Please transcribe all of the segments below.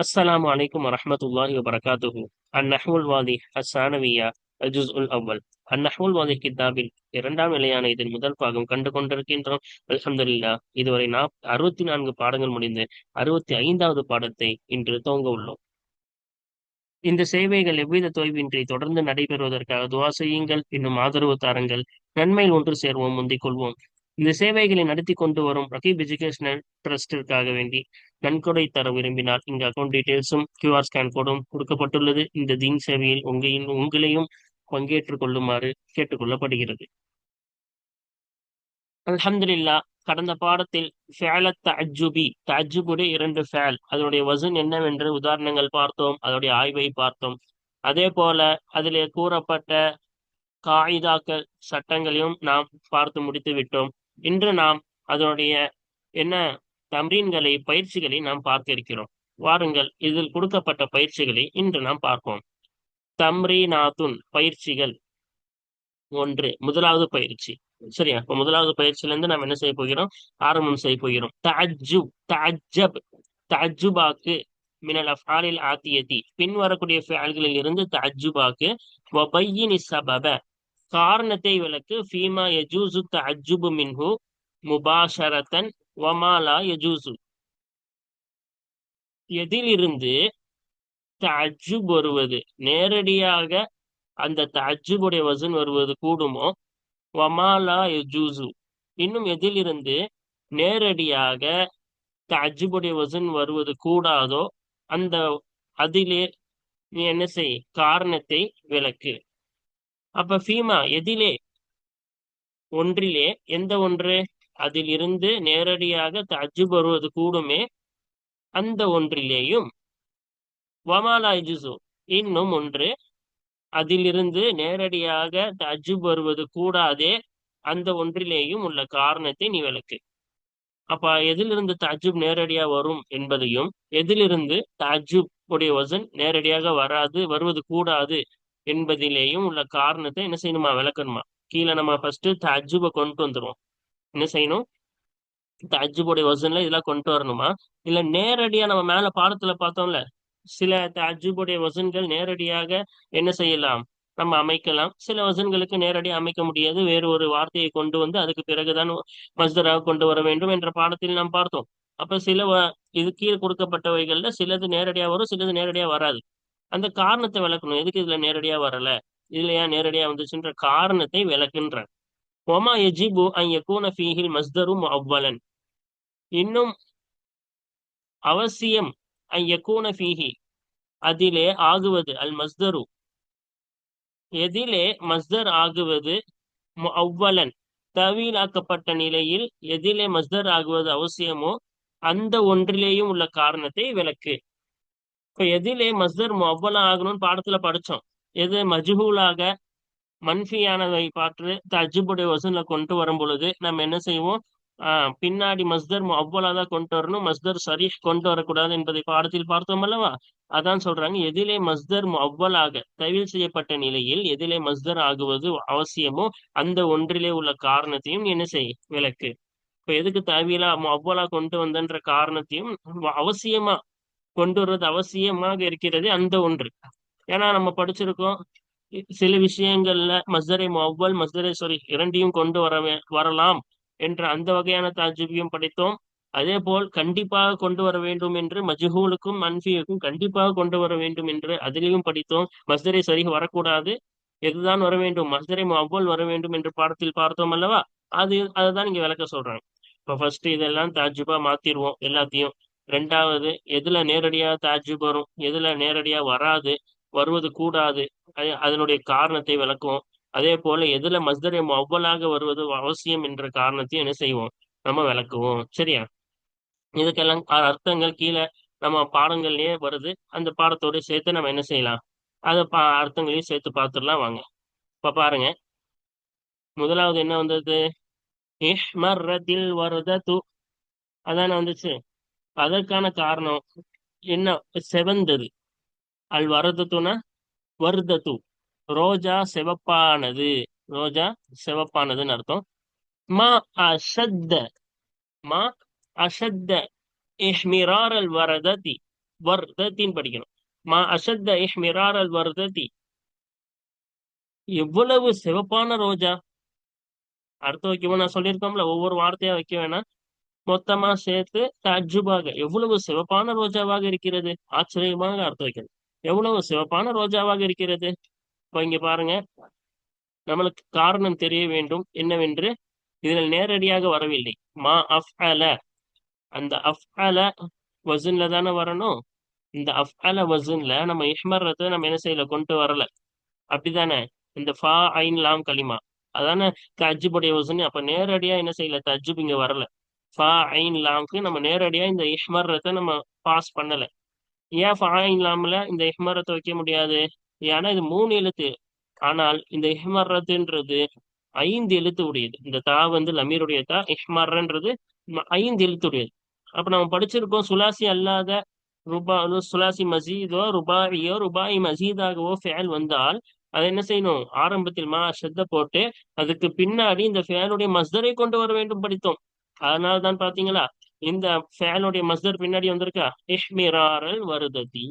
السلام عليكم ورحمة الله وبركاته النحو الواضح الثانوية الجزء الأول النحو الواضح கித்தாபில் இரண்டாம் நிலையான இதில் முதல் பாகம் கண்டு கொண்டிருக்கின்றோம் அல்ஹம்துலில்லா இதுவரை நாம் அறுபத்தி நான்கு பாடங்கள் முடிந்து அறுபத்தி ஐந்தாவது பாடத்தை இன்று துவங்க உள்ளோம் இந்த சேவைகள் எவ்வித தொய்வின்றி தொடர்ந்து நடைபெறுவதற்காக துவா செய்யுங்கள் இன்னும் ஆதரவு தாருங்கள் நன்மையில் ஒன்று சேர்வோம் முந்திக் கொள்வோம் இந்த சேவைகளை நடத்தி கொண்டு வரும் ரகீப் எஜுகேஷனல் ட்ரஸ்டிற்காக வேண்டி நன்கொடை தர விரும்பினால் இங்கு அக்கௌண்ட் டீடைல்ஸும் கியூஆர் ஸ்கேன் கோடும் கொடுக்கப்பட்டுள்ளது. இந்த தீன் சேவையில் உங்களின் உங்களையும் பங்கேற்றுக் கொள்ளுமாறு கேட்டுக்கொள்ளப்படுகிறது. அலமதுல்லா கடந்த பாடத்தில் ஃபேல தஜுபி தஜுபுடைய இரண்டு ஃபேல் அதனுடைய வசன் என்னவென்று உதாரணங்கள் பார்த்தோம் அதனுடைய ஆய்வை பார்த்தோம். அதே போல அதிலே கூறப்பட்ட காயிதாக்கள் சட்டங்களையும் நாம் பார்த்து முடித்து விட்டோம். இன்று நாம் அதனுடைய என்ன தம்ரீன்களை பயிற்சிகளை நாம் பார்க்க இருக்கிறோம் வாருங்கள் இதில் கொடுக்கப்பட்ட பயிற்சிகளை இன்று நாம் பார்ப்போம். தம்ரீநாத்துன் பயிற்சிகள் ஒன்று முதலாவது பயிற்சி. சரியா? இப்போ முதலாவது பயிற்சியில இருந்து நாம் என்ன செய்ய போகிறோம்? ஆரம்பம் செய்ய போகிறோம். தஜுப் தஜப் தஅஜுபாக்கு மினல் அஃபாலில் ஆத்தியதி. பின் வரக்கூடிய ஃபேல்களில் இருந்து தஅஜுபாக்கு வபையினி சபப. காரணத்தை விளக்கு ஃபீமா யஜூசு அஜுபு மின்ஹு முபாஷரத்தன் வமாலா யஜூசு எதிலிருந்து தஅஜுப் வருவது? நேரடியாக அந்த தஜுபுடைய வசன் வருவது கூடுமோ? வமாலா யஜூசு இன்னும் எதிலிருந்து நேரடியாக தஜுபுடைய வசன் வருவது கூடாதோ? அந்த அதிலே நீ என்ன செய்? காரணத்தை விளக்கு. அப்ப ஃபீமா எதிலே ஒன்றிலே எந்த ஒன்று? அதில் இருந்து நேரடியாக தஜு வருவது கூடுமே அந்த ஒன்றிலேயும். வமாலா ஜுசு இன்னும் ஒன்று. அதிலிருந்து நேரடியாக தஜ்ஜுப் வருவது கூடாதே அந்த ஒன்றிலேயும் உள்ள காரணத்தை நீ விளக்கு. அப்ப எதிலிருந்து தஜ்ஜுப் நேரடியா வரும் என்பதையும் எதிலிருந்து தஜ்ஜுப் உடைய வசன் நேரடியாக வராது வருவது கூடாது என்பதிலேயும் உள்ள காரணத்தை என்ன செய்யணுமா? விளக்கணுமா? கீழே நம்ம ஃபர்ஸ்ட் தஜுபை கொண்டு வந்துருவோம். என்ன செய்யணும்? தஜுபுடைய வசன்ல இதெல்லாம் கொண்டு வரணுமா? இல்ல நேரடியா நம்ம மேல பாடத்துல பார்த்தோம்ல சில தஜுபுடைய வசன்கள் நேரடியாக என்ன செய்யலாம்? நம்ம அமைக்கலாம். சில வசன்களுக்கு நேரடியாக அமைக்க முடியாது. வேறு ஒரு வார்த்தையை கொண்டு வந்து அதுக்கு பிறகுதான் மஸ்தராக கொண்டு வர வேண்டும் என்ற பாடத்தில் நாம் பார்த்தோம். அப்ப சில இது கீழே கொடுக்கப்பட்டவைகள்ல சிலது நேரடியா வரும் சிலது நேரடியா வராது. அந்த காரணத்தை விளக்கணும். எதுக்கு இதுல நேரடியா வரல? இதுல ஏன் நேரடியா வந்துச்சுன்ற காரணத்தை விளக்குன்ற. ஒமா எஜிபு அன் ஃபீஹில் மஸ்தரும் அவ்வலன் இன்னும் அவசியம் அன் ஃபீஹி. அதிலே ஆகுவது அல் மஸ்தரு. எதிலே மஸ்தர் ஆகுவது அவ்வலன் தவீலாக்கப்பட்ட நிலையில் எதிலே மஸ்தர் ஆகுவது அவசியமோ அந்த ஒன்றிலேயும் உள்ள காரணத்தை விளக்கு. இப்ப எதிலே மஸ்தர் அவ்வளம் ஆகணும்னு பாடத்துல படிச்சோம். எது மஜ்ஹூலாக மன்ஃபியானதை பார்த்து தஜ்ஜுபுடைய வசூல கொண்டு வரும் பொழுது நம்ம என்ன செய்வோம்? ஆஹ் பின்னாடி மஸ்தர் அவ்வளா தான் கொண்டு வரணும் மஸ்தர் சரீஷ் கொண்டு வரக்கூடாது என்பதை பாடத்தில் பார்த்தோம் அல்லவா? அதான் சொல்றாங்க எதிலே மஸ்தர் அவ்வளாக தவில் செய்யப்பட்ட நிலையில் எதிலே மஸ்தர் ஆகுவது அவசியமோ அந்த ஒன்றிலே உள்ள காரணத்தையும் என்ன செய் விளக்கு. இப்ப எதுக்கு தவிலா அவ்வளா கொண்டு வந்தன்ற காரணத்தையும் அவசியமா கொண்டு வருவது அவசியமாக இருக்கிறது அந்த ஒன்று. ஏன்னா நம்ம படிச்சிருக்கோம். சில விஷயங்கள்ல மஸ்தரை அவ்வல் மஸ்தரை சாரி இரண்டையும் கொண்டு வர வரலாம் என்ற அந்த வகையான தாஜிபியும் படித்தோம். அதே போல் கண்டிப்பாக கொண்டு வர வேண்டும் என்று மஜ்ஹூலுக்கும் மன்ஃபியுக்கும் கண்டிப்பாக கொண்டு வர வேண்டும் என்று அதிலையும் படித்தோம். மஸ்தரை சரி வரக்கூடாது. எதுதான் வர வேண்டும்? மஸ்தரை அவ்வல் வர வேண்டும் என்று பாடத்தில் பார்த்தோம் அல்லவா? அது அதுதான் இங்க விளக்க சொல்றாங்க. இப்ப ஃபர்ஸ்ட் இதெல்லாம் தாஜிபா மாத்திருவோம் எல்லாத்தையும். ரெண்டாவது எதுல நேரடியா தாஜூப் வரும் எதுல நேரடியா வராது வருவது கூடாது அதனுடைய காரணத்தை விளக்குவோம் அதே போல எதுல மஸ்தரை அவ்வளாக வருவது அவசியம் என்ற காரணத்தையும் என்ன செய்வோம்? நம்ம விளக்குவோம். சரியா? இதுக்கெல்லாம் அர்த்தங்கள் கீழே நம்ம பாடங்கள்லயே வருது. அந்த பாடத்தோட சேர்த்து நம்ம என்ன செய்யலாம்? அதை பா அர்த்தங்களையும் சேர்த்து பார்த்துடலாம் வாங்க. இப்ப பாருங்க. முதலாவது என்ன வந்தது? இஹ்மர்ரத்தில் வரதத்து அதான வந்துச்சு? அதற்கான காரணம் என்ன? செவந்தது. அல் வரதத்துனா வருதத்து. ரோஜா சிவப்பானது. ரோஜா சிவப்பானதுன்னு அர்த்தம். மா அஷத்த. மா அஷத்த. இஹ்மிரார் அல் வரததி. வர்தத்தின் படிக்கணும். மா அஷத்த இஹ்மிரார் அல் வர்தத்தி எவ்வளவு சிவப்பான ரோஜா? அர்த்தம் வைக்கவும் நான் சொல்லியிருக்கோம்ல ஒவ்வொரு வார்த்தையா வைக்க வேணாம். மொத்தமா சேர்த்து தஜுபாக எவ்வளவு சிவப்பான ரோஜாவாக இருக்கிறது? ஆச்சரியமாக அர்த்தம் வைக்கிறது எவ்வளவு சிவப்பான ரோஜாவாக இருக்கிறது? இப்ப இங்க பாருங்க. நம்மளுக்கு காரணம் தெரிய வேண்டும். என்னவென்று இதில் நேரடியாக வரவில்லை. மா அஃப் அல அந்த அஃப் அல வசூன்ல தானே வரணும்? இந்த அஃப் அல வசூன்ல நம்ம இஹ்மர்றத நம்ம என்ன செய்யல? கொண்டு வரல. அப்படிதானே? இந்த ஃபா ஐன் லாம் களிமா. அதானே தஜ்ஜுபுடைய வசூன் அப்ப நேரடியா என்ன செய்யல? தஜ்ஜுப் இங்க வரல. ஃபா ஐன் லாம்க்கு நம்ம நேரடியா இந்த இஹ்மரத்தை நம்ம பாஸ் பண்ணல. ஏன் ஃபா ஐன் லாம்ல இந்த இஹ்மரத்தை வைக்க முடியாது? ஏன்னா இது மூணு எழுத்து. ஆனால் இந்த இஹ்மரத்துன்றது ஐந்து எழுத்து உடையது இந்த தா வந்து லமீருடைய தா இஹ்மர்ன்றது ஐந்து எழுத்து உடையது அப்ப நம்ம படிச்சிருக்கோம் சுலாசி அல்லாத ருபா சுலாசி மசீதோ ருபாயோ ருபாய் மசீதாகவோ ஃபேல் வந்தால் அதை என்ன செய்யணும்? ஆரம்பத்தில் மா ஷத்த போட்டு அதுக்கு பின்னாடி இந்த ஃபேனுடைய மஸ்தரை கொண்டு வர வேண்டும் படித்தோம். அதனால தான் பாத்தீங்களா இந்த ஃபேனுடைய மஸ்தர் பின்னாடி வந்திருக்கா இஷ்மிராரல் வருததி.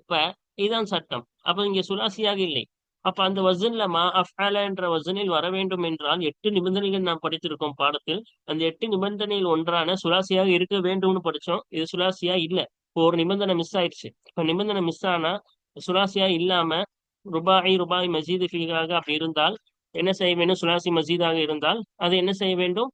இப்ப இதுதான் சட்டம். அப்ப இங்க சுலாசியாக இல்லை. அப்ப அந்த வசன்ல மா அஃபால என்ற வசனில் வர வேண்டும் என்றால் எட்டு நிபந்தனைகள் நாம் படித்திருக்கோம் பாடத்தில். அந்த எட்டு நிபந்தனையில் ஒன்றான சுலாசியாக இருக்க வேண்டும்னு படிச்சோம் இது சுலாசியா இல்ல. இப்போ ஒரு நிபந்தனை மிஸ் ஆயிடுச்சு. இப்ப நிபந்தனை மிஸ் ஆனா சுலாசியா இல்லாம ருபாய் ருபாய் மசீது ஃபீகாக அப்படி இருந்தால் என்ன செய்ய வேண்டும்? சுலாசி மசீதாக இருந்தால் அதை என்ன செய்ய வேண்டும்?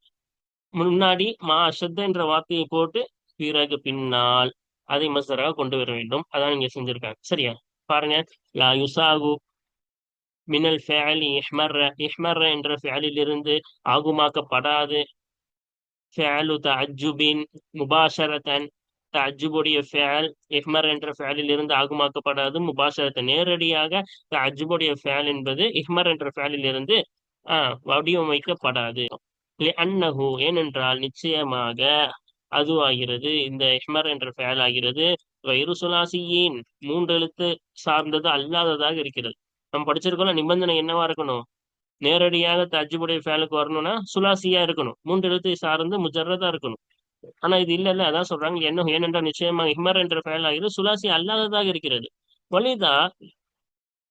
முன்னாடி மா அஷத் என்ற வார்த்தையை போட்டு பிறகு பின்னால் அதை மசராக கொண்டு வர வேண்டும். அதான் இங்க செஞ்சிருக்காங்க. சரியா? பாருங்க. லா யுசாகு மினல் ஃபேலி இஹ்மர்ர. இஹ்மர்ர என்ற ஃபேலிலிருந்து ஆகுமாக்கப்படாது. ஃபேலு அஜுபின் முபாஷரத்தன் தஅஜுபுடைய ஃபேல் இஹ்மர் என்ற ஃபேலில் இருந்து ஆகுமாக்கப்படாது முபாஷரத்தன் நேரடியாக தஅஜுபுடைய ஃபேல் என்பது இஹ்மர் என்ற ஃபேலில் இருந்து ஆஹ் வடிவமைக்கப்படாது. அன்னஹு ஏனென்றால் நிச்சயமாக அது ஆகிறது இந்த இஹ்மர் என்ற ஃபேல் ஆகிறது. வயிறு சுலாசியின் மூன்று எழுத்து சார்ந்தது அல்லாததாக இருக்கிறது. நம்ம படிச்சிருக்கோம் நிபந்தனை என்னவா இருக்கணும்? நேரடியாக தஜ்ஜுபுடைய ஃபேலுக்கு வரணும்னா சுலாசியா இருக்கணும். மூன்று எழுத்தை சார்ந்து முஜர்ரதா இருக்கணும். ஆனா இது இல்ல இல்ல அதான் சொல்றாங்க. என்ன ஏனென்றால் நிச்சயமாக ஹிமர் என்ற ஃபேல் ஆகிறது சுலாசி அல்லாததாக இருக்கிறது. வலிதா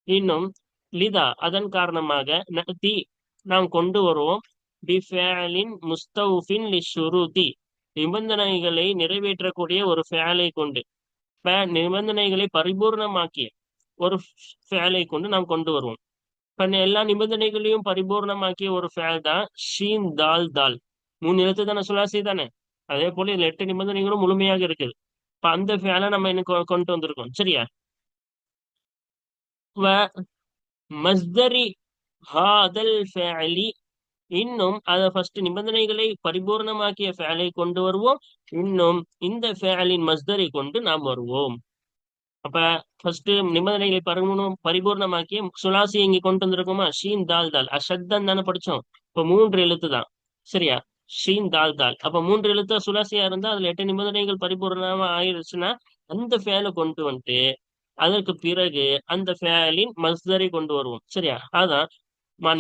இன்னும் லிதா அதன் காரணமாக நதி நாம் கொண்டு வருவோம். பிஃபேலின் முஸ்தவுஃபின் லிஷுருதி நிபந்தனைகளை நிறைவேற்றக்கூடிய ஒரு ஃபேலை கொண்டு நிபந்தனைகளை பரிபூர்ணமாக்கிய ஒரு ஃபேலை கொண்டு நாம் கொண்டு வருவோம். இப்ப எல்லா நிபந்தனைகளையும் பரிபூர்ணமாக்கிய ஒரு ஃபேல் தான் ஷீன் தால் தால். மூணு எழுத்து தானே சுலாசி தானே? அதே போல இதுல எட்டு நிபந்தனைகளும் முழுமையாக இருக்குது. இப்ப அந்த ஃபேலை நம்ம இன்னும் கொண்டு வந்திருக்கோம். சரியா? மஸ்தரி ஹாதல் ஃபேலி. இன்னும் அதை ஃபர்ஸ்ட் நிபந்தனைகளை பரிபூர்ணமாக்கிய ஃபேலை கொண்டு வருவோம். இன்னும் இந்த ஃபேலின் மஸ்தரை கொண்டு நாம் வருவோம். அப்ப ஃபர்ஸ்ட் நிபந்தனைகளை பரிபூர்ணம் பரிபூர்ணமாக்கிய சுலாசி இங்க கொண்டு வந்திருக்கோமா? ஷீன் தால் தால். அஷத்தன் தானே படிச்சோம் இப்ப மூன்று எழுத்து தான் சரியா? ஷீன் தால் தால். அப்ப மூன்று எழுத்தா சுலாசியா இருந்தா அதுல எட்டு நிபந்தனைகள் பரிபூர்ணமா ஆயிருச்சுன்னா அந்த ஃபேலை கொண்டு வந்துட்டு அதற்கு பிறகு அந்த ஃபேலின் மஸ்தரை கொண்டு வருவோம். சரியா? அதான்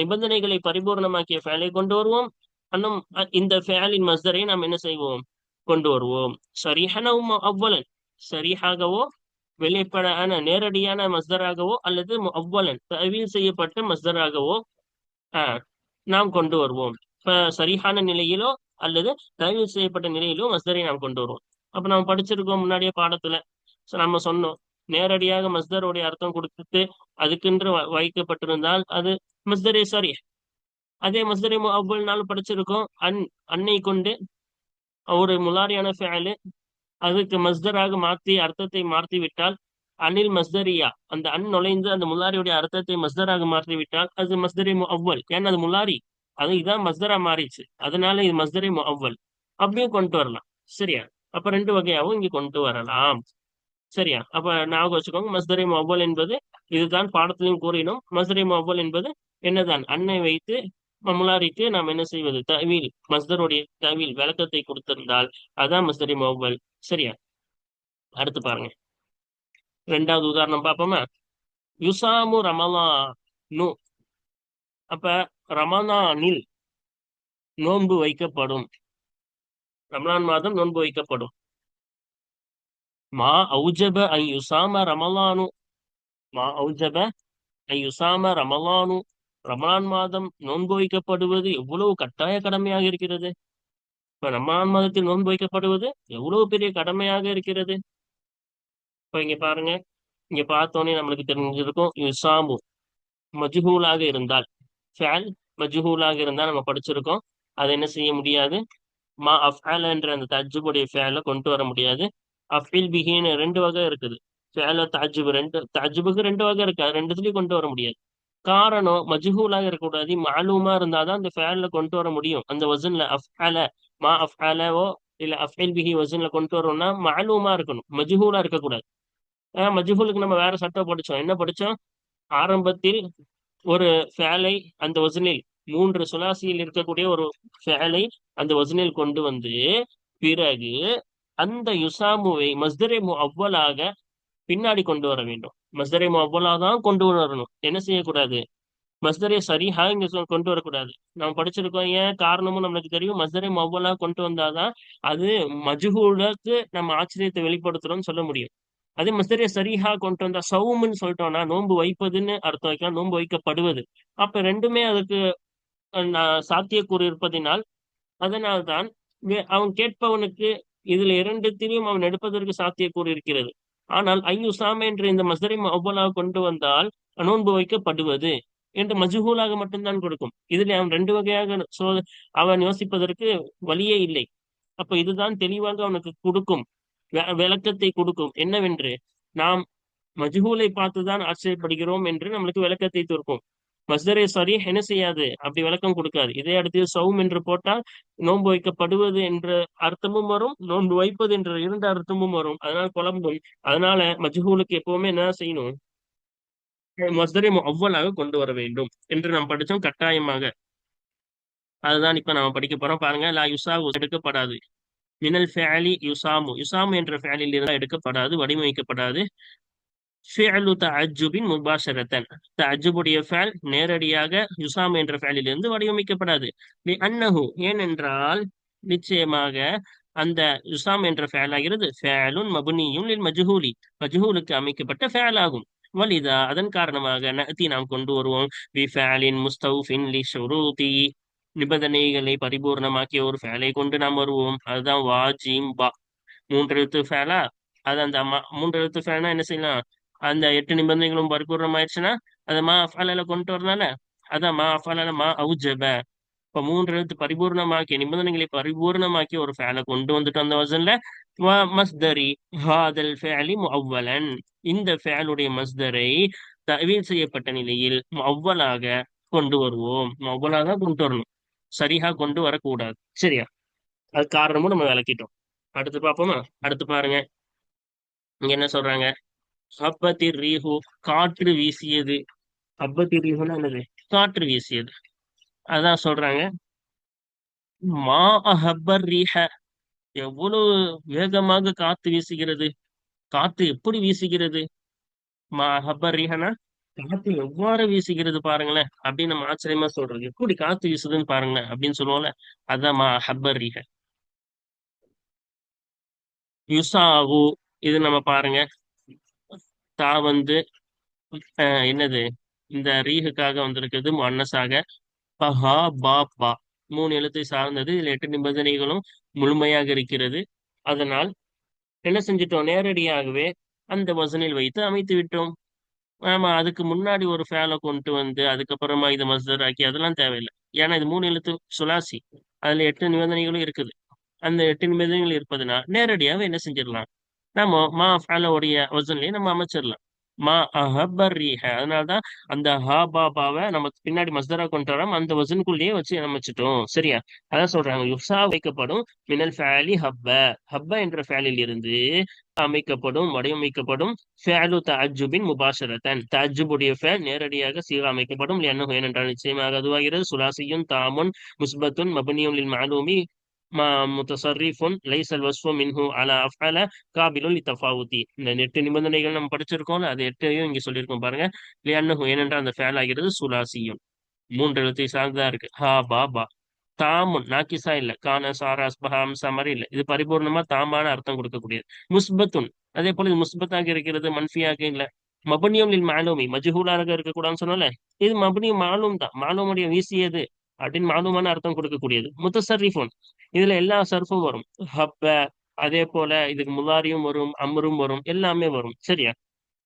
நிபந்தனைகளை பரிபூர்ணமாக்கிய ஃபேலை கொண்டு வருவோம். அன்னும் இந்த ஃபேலின் மஸ்தரை நாம் என்ன செய்வோம்? கொண்டு வருவோம். சரிஹனவும் அவ்வளன் சரியாகவோ வெளிப்படையான நேரடியான மஸ்தராகவோ அல்லது அவ்வளன் தவிர செய்யப்பட்ட மஸ்தராகவோ நாம் கொண்டு வருவோம். சரியான நிலையிலோ அல்லது தயவு செய்யப்பட்ட நிலையிலோ மஸ்தரை நாம் கொண்டு வருவோம். அப்ப நம்ம படிச்சிருக்கோம் முன்னாடியே பாடத்துல. நம்ம சொன்னோம். நேரடியாக மஸ்தருடைய அர்த்தம் கொடுத்துட்டு அதுக்கென்று வைக்கப்பட்டிருந்தால் அது மஸ்தரே சாரி அதே மஸ்தரை அவ்வளவு நாள் படிச்சிருக்கோம். அன் அன்னை கொண்டு ஒரு முலாரியான ஃபேலு அதுக்கு மஸ்தராக மாற்றி அர்த்தத்தை மாற்றி விட்டால் அனில் மஸ்தரியா. அந்த அன் நுழைந்து அந்த முலாரியுடைய அர்த்தத்தை மஸ்தராக மாற்றி விட்டால் அது மஸ்தரி அவ்வல் ஏன்னா அது முலாரி. அது இதான் மஸ்தரா மாறிச்சு அதனால இது மஸ்தரை அவ்வல் அப்படியும் கொண்டு வரலாம். சரியா? அப்ப ரெண்டு வகையாவும் இங்க கொண்டு வரலாம். சரியா? அப்ப ஞாபகம் வச்சுக்கோங்க மஸ்தரை அவ்வல் என்பது இதுதான் பாடத்திலையும் கூறினோம். மஸ்தரை அவ்வல் என்பது என்னதான்? அன்னை வைத்து முலாரிக்கு நாம் என்ன செய்வது? தவில் மஸ்தருடைய தவில் விளக்கத்தை கொடுத்திருந்தால் அதான் மஸ்தரி அவ்வல் சரியா? அடுத்து பாருங்க. ரெண்டாவது உதாரணம் பார்ப்போமா? யுசாமு ரமலா நு அப்ப ரமணானில் நோன்பு வைக்கப்படும். ரமலான் மாதம் நோன்பு வைக்கப்படும். மா ஔஜப ஐ யுசாம ரமலானு மா ஔஜப ஐ யுசாம ரமலானு ரமலான் மாதம் நோன்பு வைக்கப்படுவது எவ்வளவு கட்டாய கடமையாக இருக்கிறது? இப்ப ரமலான் மாதத்தில் நோன்பு வைக்கப்படுவது எவ்வளவு பெரிய கடமையாக இருக்கிறது? இப்ப இங்க பாருங்க. இங்க பார்த்தோன்னே நம்மளுக்கு தெரிஞ்சிருக்கும். யுசாமு மஜ்ஹூலாக இருந்தால் ஃபேல் மஜ்ஹூலாக இருந்தால் நம்ம படிச்சிருக்கோம். அதை என்ன செய்ய முடியாது? மா அஃப்ஆல் என்ற அந்த தஜ்ஜுபுடைய ஃபேலை கொண்டு வர முடியாது. அஃபில் பிஹின்னு ரெண்டு வகை இருக்குது. ஃபேல தஜ்ஜுபு ரெண்டு தஜ்ஜுபுக்கு ரெண்டு வகை இருக்கு. அது ரெண்டுத்துலயும் கொண்டு வர முடியாது. காரணம் மஜ்ஹூலாக இருக்கக்கூடாது. மாலூமா இருந்தாதான் அந்த ஃபேல்ல கொண்டு வர முடியும். அந்த வசன்ல அஃப்ஹால மா அஃப்ஆலவோ இல்ல அஃபில் பிஹி வசன்ல கொண்டு வரோம்னா மாலூமா இருக்கணும். மஜ்ஹூலா இருக்கக்கூடாது. மஜ்ஹூலுக்கு நம்ம வேற சட்டம் படிச்சோம். என்ன படிச்சோம்? ஆரம்பத்தில் ஒரு ஃபேலை அந்த வசனில் மூன்று சுலாசியில் இருக்கக்கூடிய ஒரு ஃபேலை அந்த வசனில் கொண்டு வந்து பிறகு அந்த யுசாமுவை மஸ்தரை அவ்வளாக பின்னாடி கொண்டு வர வேண்டும். மஸ்தரை அவ்வளா தான் கொண்டு வரணும். என்ன செய்யக்கூடாது? மஸ்தரை சரிஹா இங்க கொண்டு வரக்கூடாது. நம்ம படிச்சிருக்கோம் ஏன்? காரணமும் நம்மளுக்கு தெரியும். மஸ்தரை அவ்வளா கொண்டு வந்தாதான் அது மஜ்ஹூலுக்கு நம்ம ஆச்சரியத்தை வெளிப்படுத்துறோம்னு சொல்ல முடியும். அதே மஸ்தரே சரிஹா கொண்டு வந்தா சவுமுன்னு சொல்லிட்டோம்னா நோன்பு வைப்பதுன்னு அர்த்தம் வைக்கலாம் நோன்பு வைக்கப்படுவது. அப்ப ரெண்டுமே அதுக்கு அஹ், சாத்தியக்கூறு இருப்பதினால் அதனால்தான் அவன் கேட்பவனுக்கு இதுல இரண்டுத்திலையும் அவன் எடுப்பதற்கு சாத்தியக்கூறு இருக்கிறது. ஆனால் ஐயுசாம என்ற இந்த மசரி அவ்வளவு கொண்டு வந்தால் நோன்பு வைக்கப்படுவது என்று மஜ்ஹூலாக மட்டும்தான் கொடுக்கும். இதுல அவன் ரெண்டு வகையாக சோ அவன் யோசிப்பதற்கு வழியே இல்லை. அப்ப இதுதான் தெளிவாக அவனுக்கு கொடுக்கும். விளக்கத்தை கொடுக்கும். என்னவென்று? நாம் மஜ்ஹூலை பார்த்துதான் ஆச்சரியப்படுகிறோம் என்று நம்மளுக்கு விளக்கத்தை கொடுக்கும் மஸ்தரே சரி என்ன செய்யாது? அப்படி விளக்கம் கொடுக்காது. இதே அடுத்து சௌம் என்று போட்டால் நோன்பு வைக்கப்படுவது என்ற அர்த்தமும் வரும் நோன்பு வைப்பது என்ற இரண்டு அர்த்தமும் வரும். அதனால குழம்பும் அதனால மஜ்ஹூலுக்கு எப்பவுமே என்ன செய்யணும்? மஸ்தரை அவ்வளாக கொண்டு வர வேண்டும் என்று நாம் படித்தோம் கட்டாயமாக. அதுதான் இப்ப நாம படிக்க போறோம். பாருங்க லா யுசா எடுக்கப்படாது. மினல் ஃபேலி யுசாமு. யுசாமு என்ற ஃபேலில் இருந்தால் எடுக்கப்படாது வடிவமைக்கப்படாது. ஃபேலு த அஜுபின் முபாஷரத்தன். அஜுபுடைய ஃபேல் நேரடியாக யுசாம் என்ற ஃபேலில் இருந்து வடிவமைக்கப்படாது. லி அன்னஹு ஏனென்றால் நிச்சயமாக அந்த யுசாம் என்ற ஃபேல் ஆகிறது ஃபேலுன் மபுனியும் லில் மஜ்ஹூலி. மஜ்ஹூலுக்கு அமைக்கப்பட்ட ஃபேல் ஆகும் வலிதா அதன் காரணமாக நகத்தி நாம் கொண்டு வருவோம். பி ஃபேலின் முஸ்தௌஃபின் லி ஷுரூதி நிபந்தனைகளை பரிபூர்ணமாக்கிய ஒரு ஃபேலை கொண்டு நாம் வருவோம். அதுதான் வாஜிம் பா மூன்று எழுத்து ஃபேலா அது அந்த மூன்று எழுத்து ஃபேனா என்ன செய்யலாம்? அந்த எட்டு நிபந்தனைகளும் பரிபூர்ணமாயிருச்சுன்னா அதை மா அஃபாலால கொண்டு வரனால அதான் மா அஃபாலால மா அவுஜப. இப்ப மூன்று எழுத்து பரிபூர்ணமாக்கி நிபந்தனைகளை பரிபூர்ணமாக்கி ஒரு ஃபேலை கொண்டு வந்துட்டு அந்த வசன்ல மஸ்தரி ஹாதல் ஃபேலி அவ்வலன் இந்த ஃபேலுடைய மஸ்தரை தவீல் செய்யப்பட்ட நிலையில் அவ்வளாக கொண்டு வருவோம். அவ்வளாக கொண்டு வரணும். சரியா கொண்டு வரக்கூடாது. சரியா? அது காரணமும் நம்ம விளக்கிட்டோம். அடுத்து பார்ப்போமா? அடுத்து பாருங்க. இங்க என்ன சொல்றாங்க? அப்பத்தி ரீஹு காற்று வீசியது. அப்பத்தி ரீஹுன்னா என்னது? காற்று வீசியது. அதான் சொல்றாங்க. மா அஹப்பர் ரீஹ. எவ்வளவு வேகமாக காத்து வீசுகிறது? காத்து எப்படி வீசுகிறது? மா அஹப்பர் ரீஹனா? காத்து எவ்வாறு வீசுகிறது பாருங்களேன் அப்படின்னு நம்ம ஆச்சரியமா சொல்றது. எப்படி காத்து வீசுதுன்னு பாருங்களேன் அப்படின்னு சொல்லுவோம்ல அதான் மா ரீக. ரீஹ யுசாவு இது நம்ம பாருங்க. தா வந்து அஹ், என்னது? இந்த ரீஹுக்காக வந்திருக்கிறது மன்னசாக. பஹா பா பா. மூணு எழுத்தை சார்ந்தது. இதுல எட்டு நிபந்தனைகளும் முழுமையாக இருக்கிறது. அதனால் என்ன செஞ்சிட்டோம்? நேரடியாகவே அந்த வசனில் வைத்து அமைத்து விட்டோம். ஆமா அதுக்கு முன்னாடி ஒரு ஃபேலை கொண்டு வந்து அதுக்கப்புறமா இதை மஸ்தர் ஆக்கி அதெல்லாம் தேவையில்லை. ஏன்னா இது மூணு எழுத்து சுலாசி. அதுல எட்டு நிபந்தனைகளும் இருக்குது. அந்த எட்டு நிபந்தனைகள் இருப்பதுனா நேரடியாக என்ன செஞ்சிடலாம்? நம்ம மா ஃபேலோடைய வசன்லயே நம்ம அமைச்சிடலாம். மா அஹப்பர் ரீஹ அதனாலதான் அந்த ஹா பாபாவை நமக்கு பின்னாடி மஸ்தரா கொண்டு வரோம் அந்த வசனுக்குள்ளேயே வச்சு அமைச்சிட்டோம். சரியா? அதான் சொல்றாங்க. யுசா வைக்கப்படும் மினல் ஃபேலி ஹப்ப. ஹப்ப என்ற ஃபேலில் இருந்து அமைக்கப்படும் வடிவமைக்கப்படும். ஃபேலு தஅஜ்ஜுபின் முபாஷரத்தன் தஅஜ்ஜுபுடைய ஃபேல் நேரடியாக சீவா அமைக்கப்படும் லியன்னஹு ஏனென்றால் நிச்சயமாக அதுவாகிறது. சுலாசியும் தாமுன் முஸ்பத்துன் மபனியும் மாலூமி முத்தசர்ரிஃபுன் லைசல் வஸ்ஃபு மின்ஹு அலா அஃஅல காபிலுல் இத்தஃபாவுத்தி இந்த எட்டு நிபந்தனைகள் நம்ம படிச்சிருக்கோம் அது எட்டையும் இங்க சொல்லியிருக்கோம் பாருங்க லியன்னஹு ஏனென்றால் அந்த ஃபேல் ஆகிறது சுலாசியும் மூன்று எழுத்தை சார்ந்ததா இருக்கு ஹா பா பா தாமுன் நாக்கிசா இல்ல கான சாராஸ் பஹாம் அம்சா மாதிரி இல்ல இது பரிபூர்ணமா தாமான அர்த்தம் கொடுக்கக்கூடியது முஸ்பத்துன் அதே போல இது முஸ்பத்தாக இருக்கிறது மன்ஃபியாக இல்ல மபனியம் லில் மாலூமி மஜ்ஹூலாக இருக்கக்கூடாதுன்னு சொன்னால இது மபனியும் மாலூம் தான் மாலூமுடைய வீசியது அப்படின்னு மாதமான அர்த்தம் கொடுக்கக்கூடியது. முத்தசர்ரிஃபுன் இதுல எல்லா சர்ஃபும் வரும். ஹப்ப அதே போல இதுக்கு முலாரியும் வரும் அம்ரும் வரும் எல்லாமே வரும். சரியா?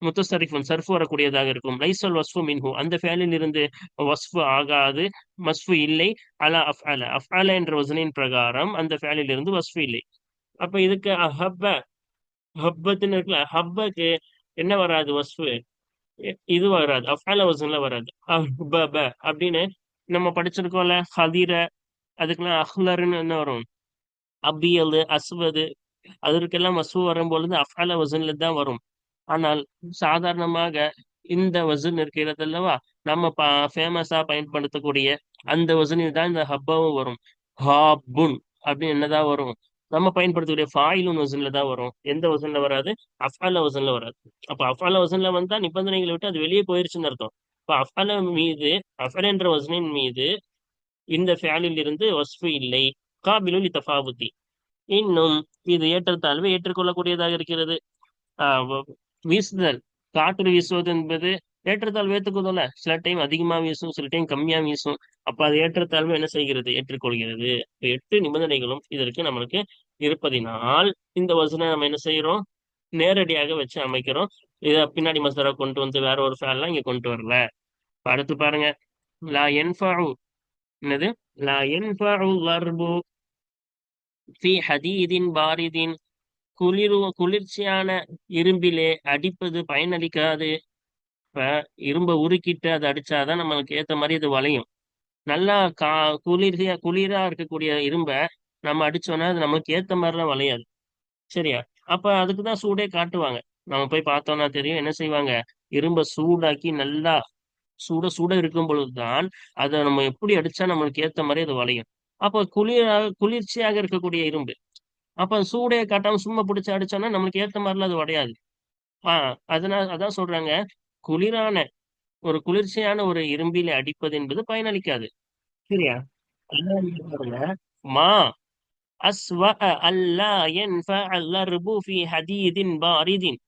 முத்தசரிஃபுன் சர்ஃப் வரக்கூடியதாக இருக்கும். லைசல் வஸ்ஃபு மின்ஹு. அந்த ஃபேலில் இருந்து வஸ்ஃபு ஆகாது மஸ்ஃபு இல்லை. அலா அஃப் அல அஃப் அல என்ற வசனின் பிரகாரம் அந்த ஃபேலில் இருந்து வஸ்ஃபு இல்லை. அப்ப இதுக்கு ஹப்ப. ஹப்பத்துன்னு இருக்குல்ல ஹப்பக்கு என்ன வராது? வஸ்ஃபு. இது வராது. அஃப் அல வசன்ல வராது. அப்படின்னு நம்ம படிச்சிருக்கோம்ல ஹதீர அதுக்கெல்லாம் அஹ்லர்னு என்ன வரும்? அபியல் அஸ்வது அதற்கெல்லாம் வசு வரும் பொழுது அஃபால வசன்ல தான் வரும். ஆனால் சாதாரணமாக இந்த வசன் இருக்கிறது அல்லவா நம்ம ப ஃபேமஸா பயன்படுத்தக்கூடிய அந்த வசனில் தான் இந்த ஹப்பாவும் வரும். ஹாபுன் அப்படின்னு என்னதான் வரும்? நம்ம பயன்படுத்தக்கூடிய ஃபாயிலுன் வசன்ல தான் வரும். எந்த வசன்ல வராது? அஃபால வசன்ல வராது. அப்ப அஃபால வசன்ல வந்தா நிபந்தனைகளை விட்டு அது வெளியே போயிருச்சுன்னு அர்த்தம். இப்ப மீது அஃபல் என்ற வசனின் மீது இந்த ஃபேலில் இருந்து வஸ்ஃபு இல்லை. காபிலுல் தஃபாவுத்தி இன்னும் இது ஏற்றத்தாழ்வு ஏற்றுக்கொள்ளக்கூடியதாக இருக்கிறது. ஆஹ் வீசுதல். காற்று வீசுவது என்பது ஏற்றத்தாழ்வு ஏற்றுக்குதோல சில டைம் அதிகமா வீசும் சில டைம் கம்மியா வீசும். அப்ப அது ஏற்றத்தாழ்வு என்ன செய்கிறது? ஏற்றுக்கொள்கிறது. எட்டு நிபந்தனைகளும் இதற்கு நம்மளுக்கு இருப்பதினால் இந்த வசனை நம்ம என்ன செய்யறோம் நேரடியாக வச்சு அமைக்கிறோம். இத பின்னாடி மசரா கொண்டு வந்து வேற ஒரு ஃபேன்லாம் இங்க கொண்டு வரல. அடுத்து பாருங்க. லா என்ஃபாவு என்னது? லா என்ஃபாவு வர்பு ஃபி ஹதீதின் பாரிதின். குளிர் குளிர்ச்சியான இரும்பிலே அடிப்பது பயனளிக்காது. இப்ப இரும்ப உருக்கிட்டு அதை அடிச்சாதான் நம்மளுக்கு ஏத்த மாதிரி அது வளையும். நல்லா கா குளிர்ச்சியா குளிரா இருக்கக்கூடிய இரும்ப நம்ம அடிச்சோம்னா அது நமக்கு ஏத்த மாதிரிலாம் வளையாது. சரியா? அப்ப அதுக்குதான் சூடே காட்டுவாங்க. நம்ம போய் பார்த்தோம்னா தெரியும் என்ன செய்வாங்க? இரும்ப சூடாக்கி நல்லா சூட சூட இருக்கும் பொழுதுதான் அதை நம்ம எப்படி அடிச்சா நம்மளுக்கு ஏத்த மாதிரி அது வளையும். அப்ப குளிராக குளிர்ச்சியாக இருக்கக்கூடிய இரும்பு. அப்ப சூடே காட்டாம சும்மா பிடிச்சி அடிச்சோம்னா நம்மளுக்கு ஏத்த மாதிரிலாம் அது உடையாது ஆஹ் அதனால அதான் சொல்றாங்க. குளிரான ஒரு குளிர்ச்சியான ஒரு இரும்பில அடிப்பது என்பது பயனளிக்காது. சரியா? மா அஸ்வ அல்லா யன்ஃபஅ ஃபி ஹதீதின் பாரிதின்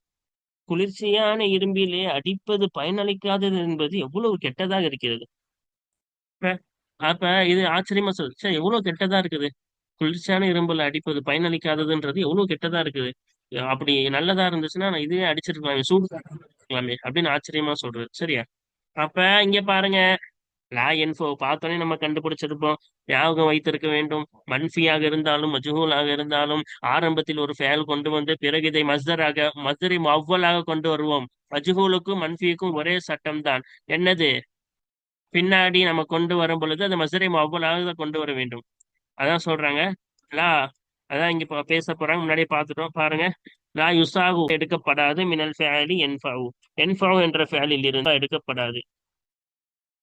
குளிர்ச்சியான இரும்பிலே அடிப்பது பயனளிக்காதது என்பது எவ்வளவு கெட்டதாக இருக்கிறது? அப்ப இது ஆச்சரியமா சொல். எவ்வளவு கெட்டதா இருக்குது? குளிர்ச்சியான இரும்புல அடிப்பது பயனளிக்காததுன்றது எவ்வளவு கெட்டதா இருக்குது? அப்படி நல்லதா இருந்துச்சுன்னா நான் இதுவே அடிச்சிருக்கலாமே சூடு காட்டலாமே அப்படின்னு ஆச்சரியமா சொல்றது. சரியா? அப்ப இங்க பாருங்க. லா என்ஃபோ பார்த்தோன்னே நம்ம கண்டுபிடிச்சிருப்போம். ஞாபகம் வைத்திருக்க வேண்டும். மன்ஃபியாக இருந்தாலும் மஜ்ஹூலாக இருந்தாலும் ஆரம்பத்தில் ஒரு ஃபேல் கொண்டு வந்து பிறகு இதை மஸ்தராக மஸ்தரி அவ்வளாக கொண்டு வருவோம். மஜ்ஹூலுக்கும் மன்ஃபிக்கும் ஒரே சட்டம் தான் என்னது? பின்னாடி நம்ம கொண்டு வரும் பொழுது அந்த மஸ்தரி அவ்வளாக கொண்டு வர வேண்டும். அதான் சொல்றாங்க. லா அதான் இங்க பா- பேச போறாங்க. முன்னாடியே பார்த்துட்டோம். பாருங்க. லா யுசாகு எடுக்கப்படாது. மினல் ஃபேலி என்ஃபாவு. என்ஃபாவு என்ற ஃபேலில் இருந்து எடுக்கப்படாது.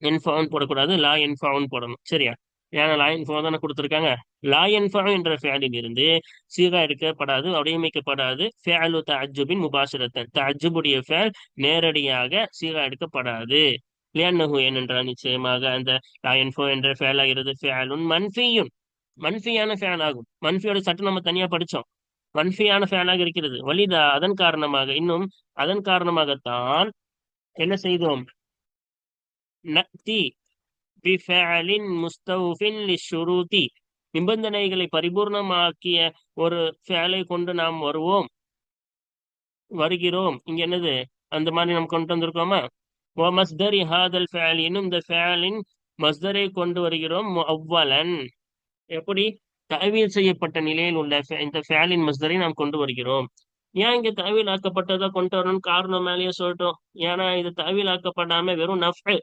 என்ஃபாவும் போடக்கூடாது லா என்ஃபாவும் போடணும். சரியா? ஏன்னா லா என்ஃபாவு தானே கொடுத்துருக்காங்க. லா என்ஃபாவு என்ற ஃபேலில் இருந்து சீகா எடுக்கப்படாது வடிவமைக்கப்படாது. ஃபேலு தஜுபின் முபாசிரத்தன் தஜுபுடைய ஃபேல் நேரடியாக சீகா எடுக்கப்படாது. லியன்னஹு ஏனென்றால் நிச்சயமாக அந்த லா என்ஃபோ என்ற ஃபேல் ஆகிறது. ஃபேலுன் மன்ஃபியும் மன்ஃபியான ஃபேல் ஆகும். மன்ஃபியோட சட்டம் நம்ம தனியா படிச்சோம். மன்ஃபியான ஃபேலாக இருக்கிறது. வலிதா அதன் காரணமாக இன்னும் அதன் காரணமாகத்தான் என்ன செய்தோம்? நக்தி பிஃபஅலின் முஸ்தௌஃபின் லிஷ்ஷுரூதி நிபந்தனைகளை பரிபூர்ணமாக்கிய ஒரு ஃபேலை கொண்டு நாம் வருவோம். வருகிறோம். இங்க என்னது? அந்த மாதிரி நம்ம கொண்டு வந்திருக்கோமா? ஓ மஸ்தரி ஹாதல் ஃபேல் இன்னும் இந்த ஃபேலின் மஸ்தரை கொண்டு வருகிறோம். அவ்வலன். எப்படி? தவியல் செய்யப்பட்ட நிலையில் உள்ள இந்த ஃபேலின் மஸ்தரை நாம் கொண்டு வருகிறோம். ஏன் இங்க தவியல் ஆக்கப்பட்டதா கொண்டு வரணும்னு காரணம் மேலேயே சொல்லிட்டோம். ஏன்னா இது தவியல் ஆக்கப்படாம வெறும் நஃப்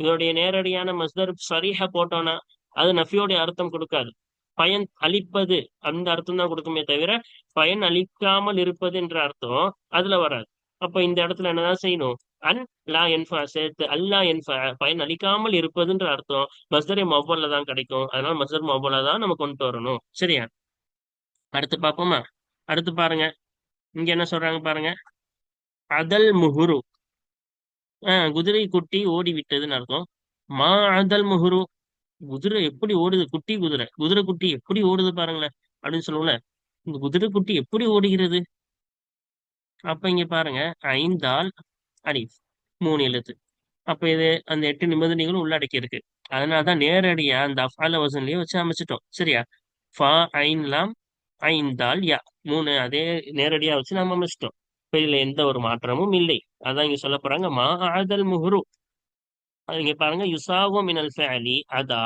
இதோடைய நேரடியான மஸ்தர் சரிஹா போட்டோம்னா அது நஃபியோடைய அர்த்தம் கொடுக்காது. பயன் அளிப்பது அந்த அர்த்தம் தான் கொடுக்குமே தவிர பயன் அளிக்காமல் இருப்பது என்ற அர்த்தம் அதுல வராது. அப்ப இந்த இடத்துல என்னதான் செய்யணும்? அன் லா என்ஃபா சேர்த்து அல்லா என்ஃபா பயன் அளிக்காமல் இருப்பதுன்ற அர்த்தம் மஸ்தரை மொபைல்ல தான் கிடைக்கும். அதனால மஸ்தர் மொபைல தான் நம்ம கொண்டு வரணும். சரியா? அடுத்து பார்ப்போமா? அடுத்து பாருங்க. இங்க என்ன சொல்றாங்க பாருங்க? அதல் முஹுரு. ஆஹ் குதிரை குட்டி ஓடி விட்டதுன்னு அர்த்தம். மா அதல் முகுரு. குதிரை எப்படி ஓடுது? குட்டி குதிரை. குதிரை குட்டி எப்படி ஓடுது பாருங்களேன். அப்படின்னு சொல்லுவோம்ல. இந்த குதிரை குட்டி எப்படி ஓடுகிறது? அப்ப இங்க பாருங்க. ஐந்தால் அடி. மூணு எழுத்து. அப்ப இது அந்த எட்டு நிபந்தனைகளும் உள்ளடக்கி இருக்கு அதனாலதான் நேரடியா அந்த அஃபால வசன்லயே வச்சு அமைச்சிட்டோம். சரியா? ஃபா ஐன்லாம் ஐந்தால் யா. மூணு அதே நேரடியா வச்சு நம்ம அமைச்சிட்டோம். இப்ப இதுல எந்த ஒரு மாற்றமும் இல்லை. அதான் இங்க சொல்ல போறாங்க மா ஆதல் முஹ்ரு. இங்க பாருங்க யுசாவோ மினல் ஃபேலி அதா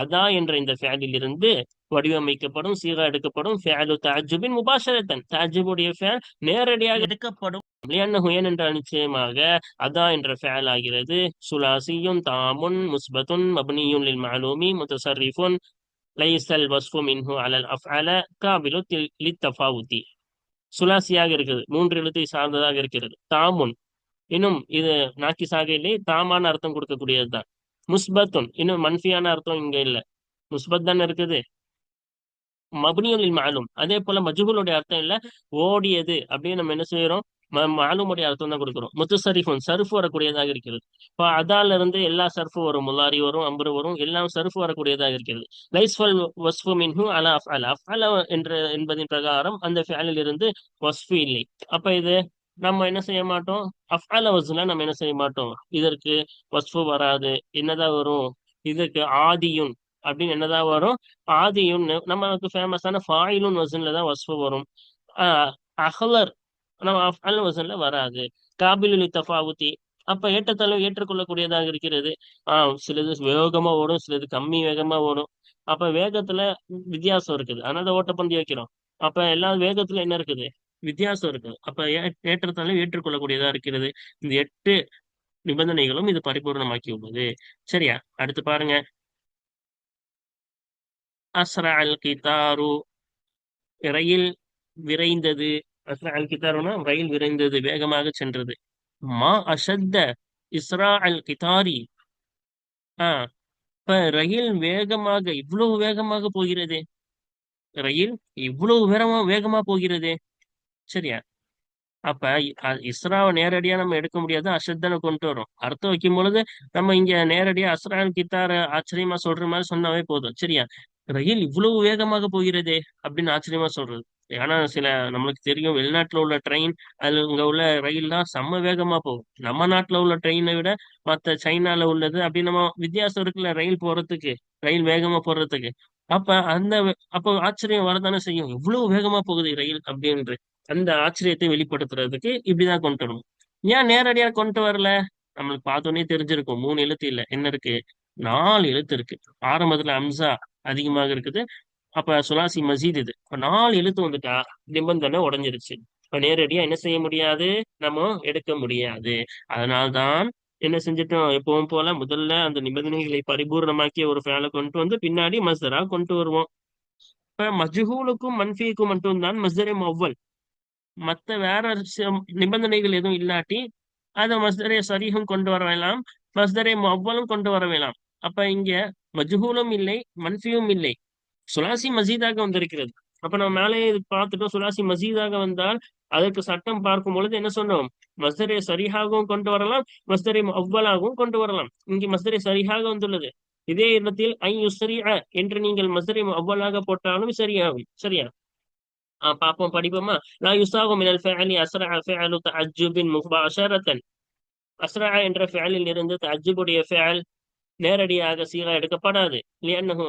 அதா என்ற இந்த ஃபேலில் இருந்து வடிவமைக்கப்படும் சீரா எடுக்கப்படும் ஃபேலு தாஜுபின் முபாஷரத்தன் தாஜுபுடைய ஃபேல் நேரடியாக எடுக்கப்படும். ஏன் என்ற நிச்சயமாக அதா என்ற ஃபேல் ஆகிறது. சுலாசியும் தாமுன் முஸ்பத்துன் மபனியும் லில் மாலூமி முத்தசரிஃபுன் லைசல் வஸ்ஃபு மின்ஹு அலல் அஃப் அல காபிலு லித்தஃபாவுத்தி சுலாசியாக இருக்குது மூன்று எழுத்தை சார்ந்ததாக இருக்கிறது. தாமுன். இன்னும் இது நாக்கி இல்லை தாமான அர்த்தம் கொடுக்கக்கூடியது தான் முஸ்பத்துன். இன்னும் மன்ஃபியான அர்த்தம் இங்க இல்ல. முஸ்பத் தானே இருக்குது? மபுனியுல் மாலும் அதே போல மஜுகுலுடைய அர்த்தம் இல்ல. ஓடியது. அப்படின்னு நம்ம என்ன செய்யறோம் மாலுமுடைய அர்த்தம் தான் கொடுக்குறோம். முத்துசரிஃபுன் சர்ஃப் வரக்கூடியதாக இருக்கிறது. இப்போ அதால இருந்து எல்லா சர்ஃபு வரும் முல்லாரி வரும் அம்பரு வரும் எல்லாம் சர்ஃப் வரக்கூடியதாக இருக்கிறது. லைஸ்ஃபல் வஸ்ஃபு மின்ஹு அலா அஃப் அலா அஃப் என்ற என்பதின் பிரகாரம் அந்த ஃபேலில் இருந்து வஸ்ஃபு இல்லை. அப்ப இது நம்ம என்ன செய்ய மாட்டோம்? அஃபால வஸ்ல நம்ம என்ன செய்ய மாட்டோம்? இதற்கு வஸ்ஃபு வராது. என்னதான் வரும்? இதற்கு ஆதியுன் அப்படின்னு என்னதான் வரும்? ஆதியுன் நமக்கு ஃபேமஸான ஃபாயிலுன் வசன்ல தான் வஸ்ஃபு வரும். ஆஹ் அஹ்லர் நம்ம அஃபால் வசன்ல வராது. காபிலுலி தஃபாவுத்தி. அப்ப ஏற்றத்தாழ்வு ஏற்றுக்கொள்ளக்கூடியதாக இருக்கிறது. ஆஹ் சிலது வேகமா ஓடும் சிலது கம்மி வேகமா ஓடும். அப்ப வேகத்துல வித்தியாசம் இருக்குது. அதனால ஓட்டப்பந்தி வைக்கிறோம். அப்ப எல்லா வேகத்துல என்ன இருக்குது? வித்தியாசம் இருக்குது. அப்ப ஏற்றத்தாழ்வு ஏற்றுக்கொள்ளக்கூடியதா இருக்கிறது. இந்த எட்டு நிபந்தனைகளும் இது பரிபூர்ணமாக்கி உள்ளது. சரியா? அடுத்து பாருங்க. அஸ்ரா அல் கிதாரு. ரயில் விரைந்தது. அஸ்ரா அல் கிதாருனா ரயில் விரைந்தது வேகமாக சென்றது. மா அஷத்த இஸ்ரா அல் கிதாரி. ஆஹ் இப்ப ரயில் வேகமாக இவ்வளவு வேகமாக போகிறது? ரயில் இவ்வளவு வேகமா வேகமா போகிறது? சரியா? அப்ப இஸ்ராவை நேரடியா நம்ம எடுக்க முடியாது அஷத்தனை கொண்டு வரும். அர்த்தம் வைக்கும் பொழுது நம்ம இங்க நேரடியா அஸ்ரான் கித்தார ஆச்சரியமா சொல்ற மாதிரி சொன்னாவே போதும். சரியா? ரயில் இவ்வளவு வேகமாக போகிறதே? அப்படின்னு ஆச்சரியமா சொல்றது. ஏன்னா சில நம்மளுக்கு தெரியும் வெளிநாட்டுல உள்ள ட்ரெயின் அது இங்க உள்ள ரயில்லாம் செம்ம வேகமா போகும். நம்ம நாட்டுல உள்ள ட்ரெயினை விட மத்த சைனால உள்ளது அப்படி நம்ம வித்தியாசம் இருக்குல்ல ரயில் போறதுக்கு ரயில் வேகமா போறதுக்கு. அப்ப அந்த அப்போ ஆச்சரியம் வரதானே செய்யும். இவ்வளவு வேகமா போகுது ரயில் அப்படின்ற அந்த ஆச்சரியத்தை வெளிப்படுத்துறதுக்கு இப்படிதான் கொண்டு வரணும். ஏன் நேரடியா கொண்டு வரல? நம்மளுக்கு பார்த்தோன்னே தெரிஞ்சிருக்கும். மூணு எழுத்து இல்ல. என்ன இருக்கு? நாலு எழுத்து இருக்கு. ஆரம்பத்துல அம்சா அதிகமாக இருக்குது. அப்ப சுலாசி மசீத் இது. இப்ப நாலு எழுத்து வந்துட்டா நிபந்தனை உடஞ்சிருச்சு. இப்ப நேரடியா என்ன செய்ய முடியாது? நம்ம எடுக்க முடியாது. அதனால்தான் என்ன செஞ்சிட்டோம்? எப்பவும் போல முதல்ல அந்த நிபந்தனைகளை பரிபூர்ணமாக்கிய ஒரு ஃபேலை கொண்டு வந்து பின்னாடி மஸ்தரா கொண்டு வருவோம். இப்ப மஜ்ஹூலுக்கும் மன்ஃபிக்கும் மட்டும்தான் மஸ்தரே அவ்வல் மத்த வேற நிபந்தனைகள் எதுவும் இல்லாட்டி அதை மஸ்தரே சரியும் கொண்டு வர வேலாம் மஸ்தரே அவ்வளும் கொண்டு வர வேலாம் அப்ப இங்க மஜ்ஹூலும் இல்லை மன்ஃபியும் இல்லை. சுலாசி மசீதாக வந்திருக்கிறது. அப்ப நம்ம மேலே பார்த்துட்டோம். சுலாசி மசீதாக வந்தால் அதற்கு சட்டம் பார்க்கும் பொழுது என்ன சொன்னோம்? மஸ்தரை சரியாகவும் கொண்டு வரலாம் மஸ்தரை அவ்வளாகவும் கொண்டு வரலாம். இங்கே மஸ்தரை சரியாக வந்துள்ளது. இதே இடத்தில் ஐ சரியா என்று நீங்கள் மஸ்தரை அவ்வளாக போட்டாலும் சரியாகும். சரியா? ஆஹ் பாப்போம் படிப்போமா? லா யுசாகும் மினல் ஃபஅலி அஸ்ரா ஃபஅலு தஅஜ்ஜுபின் முபாஷரத்தன் அஸ்ரா என்ற ஃபேலில் இருந்து தஅஜ்ஜுபுடைய ஃபேல் நேரடியாக சீரா எடுக்கப்படாது. லியன்னஹு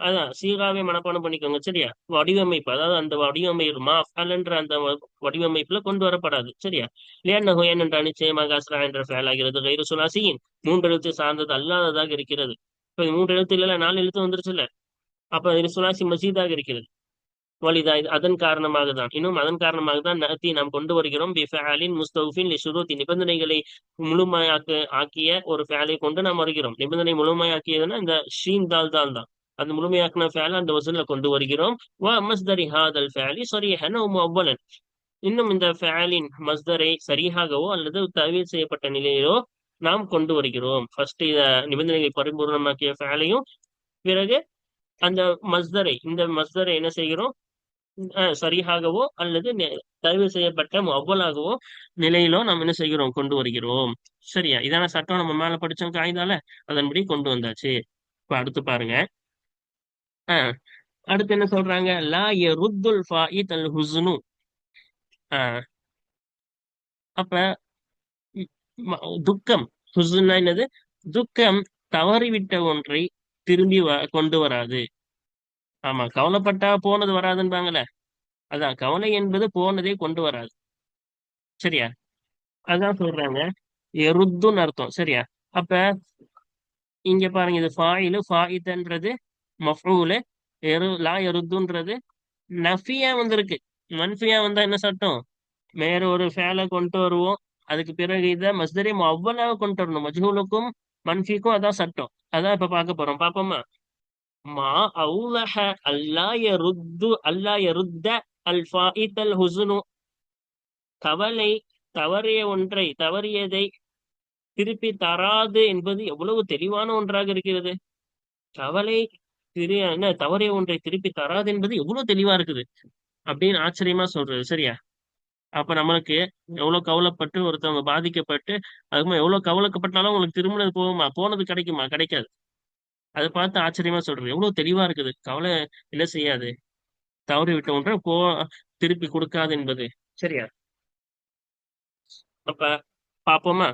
அதான் சீராவே மனப்பாடம் பண்ணிக்கோங்க சரியா? வடிவமைப்பு அதாவது அந்த வடிவமைப்பு ஃபேலன்ற அந்த வடிவமைப்புல கொண்டு வரப்படாது சரியா? லியன்னஹு ஏனென்ற நிச்சயமாக அஸ்ரா என்ற ஃபேல் ஆகிறது கைரு சுலாசியின் மூன்று எழுத்து சார்ந்தது அல்லாததாக இருக்கிறது. இப்ப மூன்று எழுத்து இல்ல நாலு எழுத்து வந்துருச்சுல்ல? அப்ப இது சுலாசி மசீதாக இருக்கிறது. வலிதா அதன் காரணமாக தான் இன்னும் அதன் காரணமாக தான் நகத்தி நாம் கொண்டு வருகிறோம் பி ஃபேலின் முஸ்தௌஃபின் லிஷுரூத்தி நிபந்தனைகளை முழுமையாக்க ஆக்கிய ஒரு ஃபேலை கொண்டு நாம் வருகிறோம். நிபந்தனை முழுமையாக்கியதுன்னா இந்த ஷீன் தால் தால் தான் அந்த முழுமையாக்கின ஃபேல அந்த வசூல கொண்டு வருகிறோம். வா மஸ்தரி ஹாதல் ஃபேலி சரியஹன அவ்வளன் இன்னும் இந்த ஃபேலின் மஸ்தரை சரியாகவோ அல்லது தவிர செய்யப்பட்ட நிலையிலோ நாம் கொண்டு வருகிறோம். ஃபர்ஸ்ட் இத நிபந்தனைகளை பரிபூர்ணமாக்கிய ஃபேலையும் பிறகு அந்த மஸ்தரை இந்த மஸ்தரை என்ன செய்கிறோம்? சரியாகவோ அல்லது தயவு செய்யப்பட்ட அவ்வளாகவோ நிலையிலோ நாம் என்ன செய்கிறோம்? கொண்டு வருகிறோம். சரியா? இதான சட்டம் நம்ம மேல படிச்சோம் காய்ந்தால அதன்படி கொண்டு வந்தாச்சு. இப்ப அடுத்து பாருங்க. அடுத்து என்ன சொல்றாங்க? லா யருத்துல் ஃபாயித் அல் ஹுஸ்னு. ஆஹ் அப்ப துக்கம். ஹுஸ்னா என்னது? துக்கம் தவறிவிட்ட ஒன்றை திரும்பி வ கொண்டு வராது. ஆமா கவலைப்பட்டா போனது வராதுன்பாங்கல்ல. அதான் கவலை என்பது போனதே கொண்டு வராது. சரியா? அதான் சொல்றாங்க. எருத்துன்னு அர்த்தம். சரியா? அப்ப இங்க பாருங்க இது ஃபாயிலு. ஃபாயிதன்றது மஃபூலு எரு லா எருதுன்றது நஃபியா வந்திருக்கு. மன்ஃபியா வந்தா என்ன சட்டம்? வேற ஒரு ஃபேலை கொண்டு வருவோம். அதுக்கு பிறகு இதை மஸ்தரி அவ்வளவு கொண்டு வரணும். மஜ்ஹூலுக்கும் மன்ஃபிக்கும் அதான் சட்டம். அதான் இப்ப பார்க்க போறோம். பாப்போமா மா அவுலஹ அல்லா எருத்து அல்லா எருத்த அல் ஃபாயித் அல் கவலை தவறிய ஒன்றை தவறியதை திருப்பி தராது என்பது எவ்வளவு தெளிவான ஒன்றாக இருக்கிறது. கவலை திரு என்ன தவறிய ஒன்றை திருப்பி தராது என்பது எவ்வளவு தெளிவா இருக்குது? அப்படின்னு ஆச்சரியமா சொல்றது சரியா? அப்ப நம்மளுக்கு எவ்வளவு கவலைப்பட்டு ஒருத்தவங்க பாதிக்கப்பட்டு அதுக்குமா எவ்வளவு கவலைப்பட்டாலும் உங்களுக்கு திரும்ப போகுமா? போனது கிடைக்குமா? கிடைக்காது. அதை பார்த்து ஆச்சரியமா சொல்றது எவ்வளவு தெளிவா இருக்குது? கவலை என்ன செய்யாது. தவறி விட்ட ஒன்றை போ திருப்பி கொடுக்காது என்பது சரியா? அப்ப பாப்போமா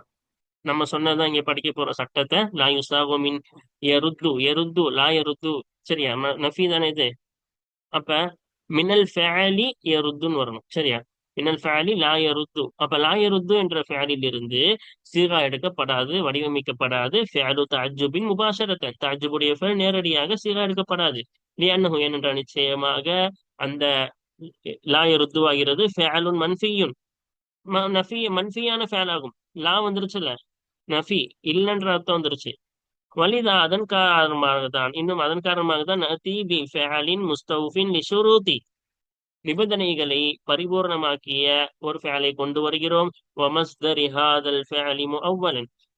நம்ம சொன்னதான் இங்க படிக்க போற சட்டத்தை லா யுசாகோ மின் எருத்து எருத்து லா எருத்து சரியா? ம- நஃபி தானே இது? அப்ப மினல் ஃபேலி எருத்துன்னு வரணும். சரியா? மினல் ஃபேலி லா எருத்து அப்ப லா எருத்து என்ற ஃபேலில் இருந்து சீரா எடுக்கப்படாது வடிவமைக்கப்படாது ஃபேலு தாஜுபின் முபாஷரத்தன். தாஜுபுடைய ஃபேல் நேரடியாக சீரா எடுக்கப்படாது. லியன்னஹு ஏனென்றால் நிச்சயமாக அந்த லா எருத்துவாகிறது ஃபேலுன் மன்ஃபியுன். ம- நஃபி மன்ஃபியான ஃபேல் ஆகும் லா வந்துருச்சுல்ல? நஃபி இல்லைன்ற அர்த்தம் வந்துருச்சு. வலிதா அதன் காரணமாக தான் இன்னும் அதன் காரணமாக தான் நதி ஃபேலின் முஸ்தௌஃபின் லிஷுரூதி. நிபந்தனைகளை பரிபூர்ணமாக்கிய ஒரு ஃபேலை கொண்டு வருகிறோம். வமஸ்தரி ஹாதல்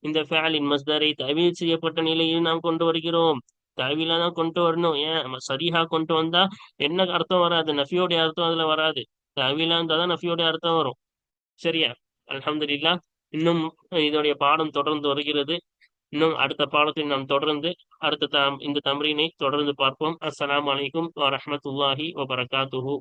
இந்த ஃபேலின் மஸ்தரை தவில் செய்யப்பட்ட நிலையில் நாம் கொண்டு வருகிறோம். தவிலா தான் கொண்டு வரணும். ஏன்? நம்ம கொண்டு வந்தா என்ன அர்த்தம் வராது? நஃபியோடைய அர்த்தம் அதுல வராது. தவிலா இருந்தா தான் நஃபியோடைய அர்த்தம் வரும். சரியா? அலமதுல்லா இன்னும் இதோடைய பாடம் தொடர்ந்து வருகிறது. இன்னும் அடுத்த பாடத்தில் நாம் தொடர்ந்து அடுத்த தாம் இந்த தம்ரீனை தொடர்ந்து பார்ப்போம். அஸ்லாம் வலைக்கும் வரமத்துல்லாஹி வபரகாத்துஹூ